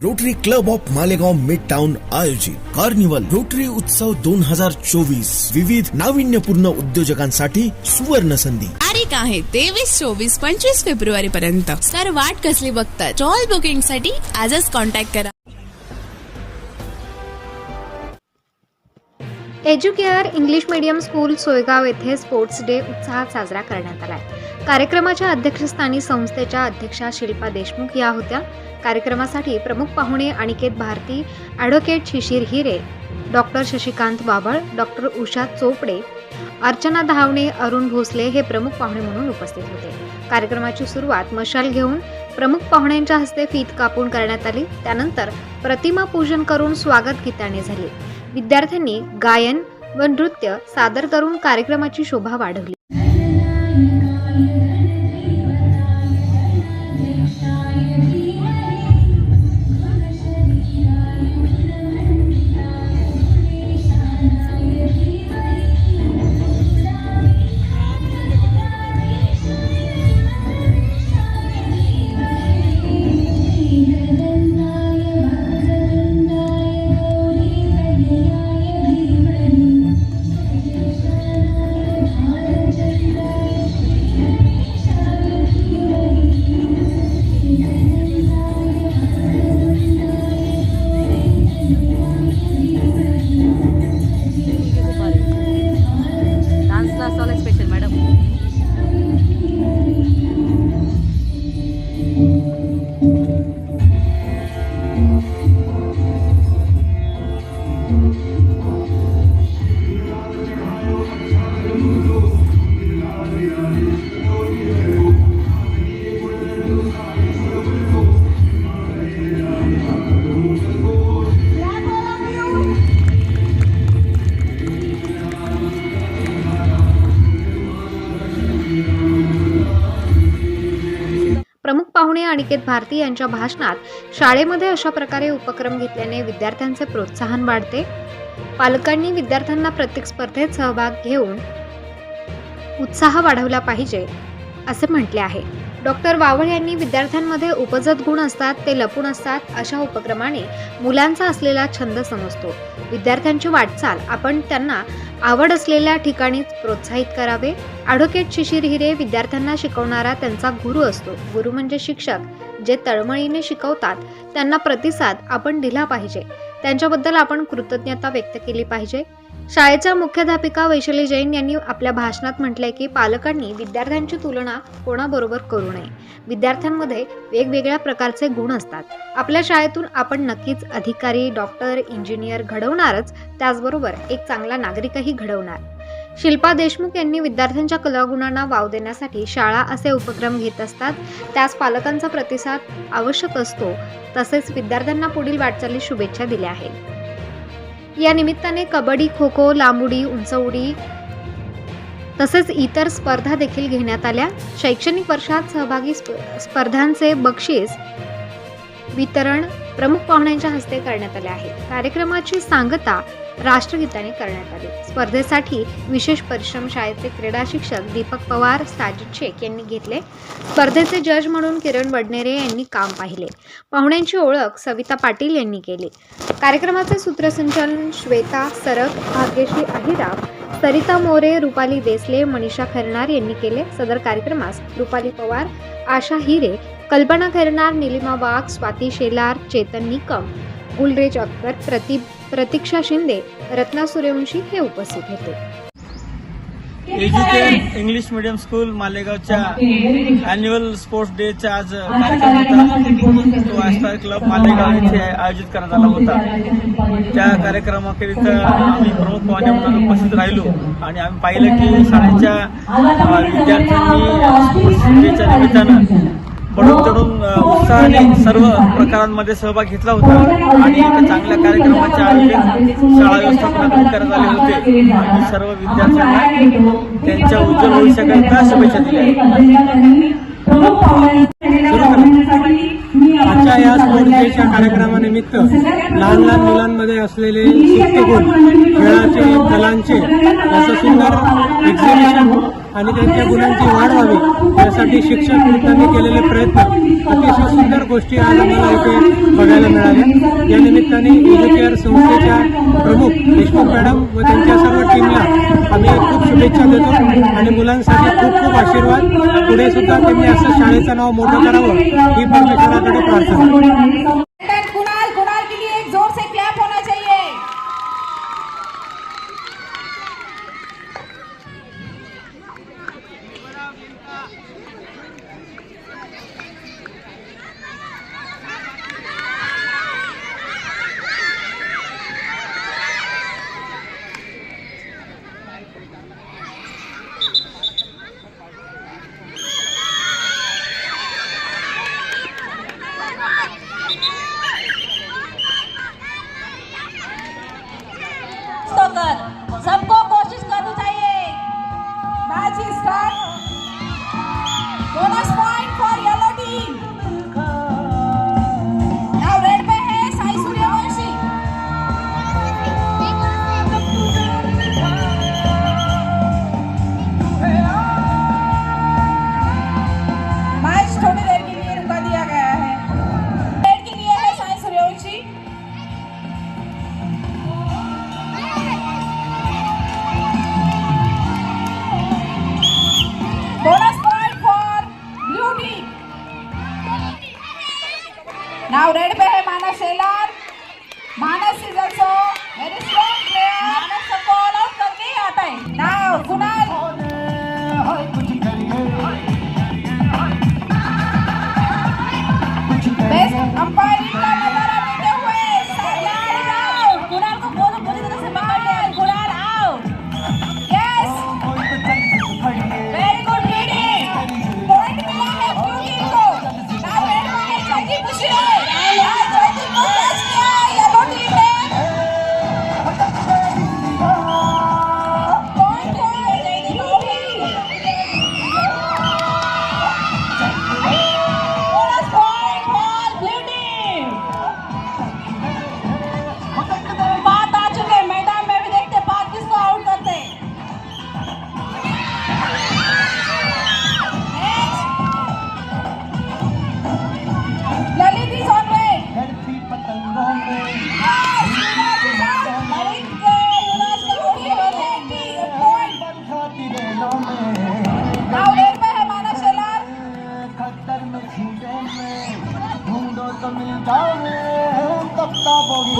Rotary Club of Malegaon mid town आयोजित carnival rotary उत्सव दोन हजार चोवीस. विविध नाविन्यपूर्ण उद्योजकांसाठी सुवर्ण संधी. तारीख आहे तेवीस चोवीस पंचवीस फेब्रुवारी पर्यंत सर वाट कसली बघतात? स्टॉल बुकिंगसाठी आजच कॉन्टॅक्ट करा. Educare English medium school Soygaon येथे स्पोर्ट्स डे उत्साहात साजरा करण्यात आला कार्यक्रमाच्या अध्यक्षस्थानी संस्थेच्या अध्यक्षा शिल्पा देशमुख या होत्या. कार्यक्रमासाठी प्रमुख पाहुणे Aniket Bharati advocate Shishir Hire doctor Shashikant Babal doctor Usha Chopde Archana Dhawane Arun Bhosale हे प्रमुख पाहुणे म्हणून उपस्थित होते. कार्यक्रमाची सुरुवात मशाल घेऊन प्रमुख पाहुण्यांच्या हस्ते फीत कापून करण्यात आली. त्यानंतर प्रतिमा पूजन करून स्वागत गीताने झाले. विद्यार्थ्यांनी गायन व नृत्य सादर करून कार्यक्रमाची शोभा वाढवली. अनिकेत भारती यांच्या भाषणात शाळेमध्ये अशा प्रकारे उपक्रम घेतल्याने विद्यार्थ्यांचे प्रोत्साहन वाढते. पालकांनी विद्यार्थ्यांना प्रत्येक स्पर्धेत सहभाग घेऊन उत्साह वाढवला पाहिजे असे म्हटले आहे. डॉक्टर वावळ यांनी विद्यार्थ्यांमध्ये उपजत गुण असतात ते लपून असतात अशा उपक्रमाने मुलांचा असलेला छंद समजतो. विद्यार्थ्यांची वाटचाल आपण त्यांना आवड असलेल्या ठिकाणीच प्रोत्साहित करावे. ॲडव्होकेट शिशिर हिरे विद्यार्थ्यांना शिकवणारा त्यांचा गुरु असतो. गुरु म्हणजे शिक्षक जे तळमळीने शिकवतात. त्यांना प्रतिसाद आपण दिला पाहिजे. त्यांच्याबद्दल आपण कृतज्ञता व्यक्त केली पाहिजे. शाळेच्या मुख्याध्यापिका वैशाली जैन यांनी आपल्या भाषणात म्हटलंय की पालकांनी विद्यार्थ्यांची तुलना कोणाबरोबर करू नये. विद्यार्थ्यांमध्ये वेगवेगळ्या प्रकारचे गुण असतात. आपल्या शाळेतून आपण नक्कीच अधिकारी डॉक्टर इंजिनियर घडवणारच त्याचबरोबर एक चांगला नागरिकही घडवणार. शिल्पा देशमुख यांनी विद्यार्थ्यांच्या कलागुणांना वाव देण्यासाठी शाळा असे उपक्रम घेत असतात. त्यास पालकांचा प्रतिसाद आवश्यक असतो. तसेच विद्यार्थ्यांना पुढील वाटचालीस शुभेच्छा दिल्या आहेत. या निमित्ताने कबड्डी खो खो लांबुडी उंचउडी तसेच इतर स्पर्धा देखील घेण्यात आल्या. शैक्षणिक वर्षात सहभागी स्प- स्पर्धांचे बक्षीस वितरण प्रमुख पाहुण्यांच्या हस्ते करण्यात आले आहे कार्यक्रमाची सांगता राष्ट्रगीताने करण्यात आली. स्पर्धेसाठी विशेष परिश्रम शाळेचे क्रीडा शिक्षक दीपक पवार साजिद शेख यांनी घेतले. स्पर्धेचे जज म्हणून किरण वडनेरे यांनी काम पाहिले. पाहुण्यांची ओळख सविता पाटील यांनी केली. कार्यक्रमाचे सूत्रसंचालन श्वेता सरक भाग्यश्री अहिराव सरिता मोरे रुपाली देसले मनीषा खरणार यांनी केले. सदर कार्यक्रमास रुपाली पवार आशा हिरे कल्पना खैरनार निलिमा वाघ स्वाती शेलार चेतन निकम गुलरेज अख्तर प्रति प्रतीक्षा शिंदे रत्ना सूर्यवंशी हे उपस्थित होते. एज्युकेट इंग्लिश मीडियम स्कूल मालेगावच्या अॅन्युअल स्पोर्ट्स डेचा आज कार्यक्रम होता. तो आस्टार क्लब मालेगाव येथे आयोजित करण्यात आला होता. त्या कार्यक्रमाकरिता आम्ही प्रमुख पाहुणे म्हणून उपस्थित राहिलो आणि आम्ही पाहिलं की शाळेच्या विद्यार्थ्यांनी स्पोर्ट्स डेच्या निमित्तानं पडून चढून उत्साहाने सर्व प्रकारांमध्ये सहभाग घेतला होता आणि एका चांगल्या कार्यक्रमाचे आयोजन शाळा व्यवस्थापनाकडून करण्यात आले होते. आणि सर्व विद्यार्थ्यांना त्यांच्या उज्ज्वल भविष्याकरिता शुभेच्छा दिल्या? आजच्या या स्पोर्ट्स डेच्या कार्यक्रमानिमित्त लहान लहान मुलांमध्ये असलेले सुप्त गुण खेळाचे कलांचे असं सुंदर एक्झिबिशन आणि त्यांच्या गुणांची वाढ व्हावी यासाठी शिक्षक मित्रांनी केलेले प्रयत्न अतिशय सुंदर गोष्टी आज आम्हाला इथे बघायला मिळाल्या. या निमित्ताने एज्युकेअर संस्थेच्या प्रमुख देशमुख मॅडम व त्यांच्या सर्व टीमला आम्ही खूप शुभेच्छा देतो आणि मुलांसाठी खूप खूप आशीर्वाद. पुढे सुद्धा त्यांनी असं शाळेचं नाव मोठं करावं ही पण शिक्षणाकडे प्रार्थना しいぞ。メルシー大暴雨